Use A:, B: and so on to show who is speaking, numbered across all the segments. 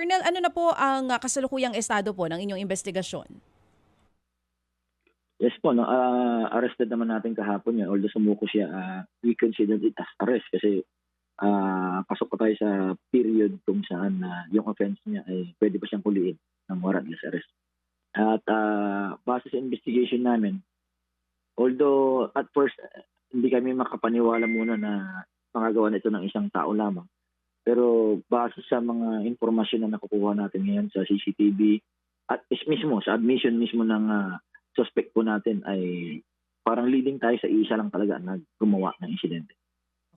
A: Colonel, ano na po ang kasalukuyang estado po ng inyong investigasyon?
B: Yes po, no, ah, arrested naman natin kahapon yun. Although sumuko siya, ah, we considered it as arrest kasi ah, pasok pa tayo sa period kung saan na yung offense niya ay pwede pa siyang huliin ng warrantless arrest. At ah, base sa investigation namin, although at first hindi kami makapaniwala muna na makagawa nito ng isang tao lamang. Pero base sa mga informasyon na nakukuha natin ngayon sa CCTV at is mismo sa admission mismo ng ah, suspect po natin ay parang leading tayo sa isa lang talaga na gumawa ng insidente.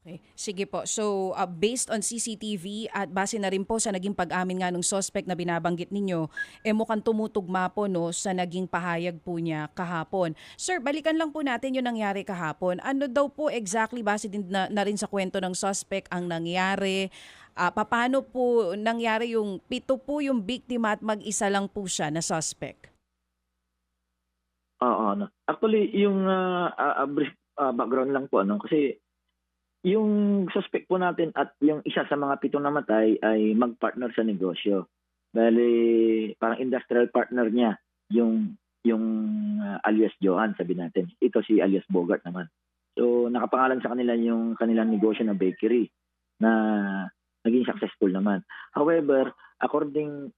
A: Okay. Sige po. So, ah, based on CCTV at base na rin po sa naging pag-amin nga ng suspect na binabanggit ninyo, eh mukhang tumutugma po no, sa naging pahayag po niya kahapon. Sir, balikan lang po natin yung nangyari kahapon. Ano daw po exactly, base din na, na rin sa kwento ng suspect ang nangyari? Ah, paano po nangyari yung pito po yung biktima at mag-isa lang po siya na suspect?
B: Oo, ano. Actually, yung ah, ah, brief ah, background lang po ano kasi yung suspect po natin at yung isa sa mga pitong namatay ay magpartner sa negosyo. Bali, parang industrial partner niya yung yung ah, alias Johan sabi natin. Ito si alias Bogart naman. So nakapangalan sa kanila yung kanilang negosyo na bakery na naging successful naman. However, according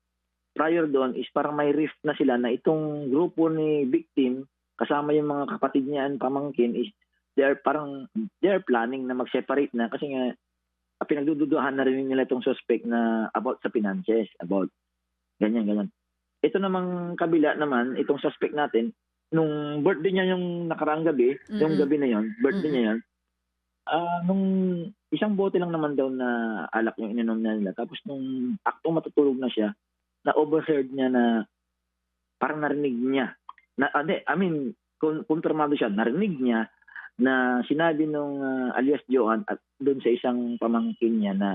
B: prior doon is parang may rift na sila na itong grupo ni victim kasama yung mga kapatid niya and pamangkin is they're parang they're planning na mag-separate na kasi nga ah, pinagdududuhan na rin nila itong suspect na about sa finances, about ganyan, ganyan. Ito namang kabila naman, itong suspect natin, nung birthday niya yung nakaraang gabi, yung
A: Mhm.
B: gabi na yon birthday
A: Mhm.
B: niya yon ah nung isang bote lang naman daw na alak yung ininom na nila. Tapos nung aktong matutulog na siya, na-overheard niya na parang narinig niya. Na, ah, hindi, I mean, kung kumpirmado siya, narinig niya na sinabi nung ah, alias Joan at doon sa isang pamangkin niya na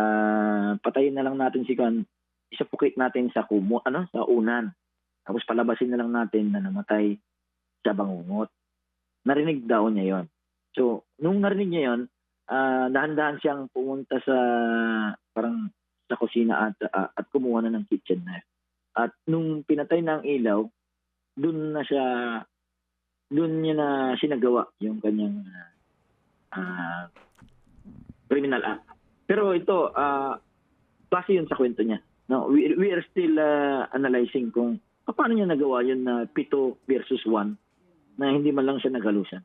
B: ah, patayin na lang natin si Kan, isapukit natin sa kumo, ano, sa unan. Tapos palabasin na lang natin na namatay sa bangungot. Narinig daw niya yon. So, nung narinig niya yon, ah, dahan-dahan siyang pumunta sa parang sa kusina at ah, at kumuha na ng kitchen knife. At nung pinatay na ang ilaw, doon na siya doon niya na sinagawa yung kanyang ah, criminal act. Pero ito, ah base yun sa kwento niya. No, we, we are still ah, analyzing kung paano niya nagawa yun na pito versus one na hindi man lang siya naghalusan.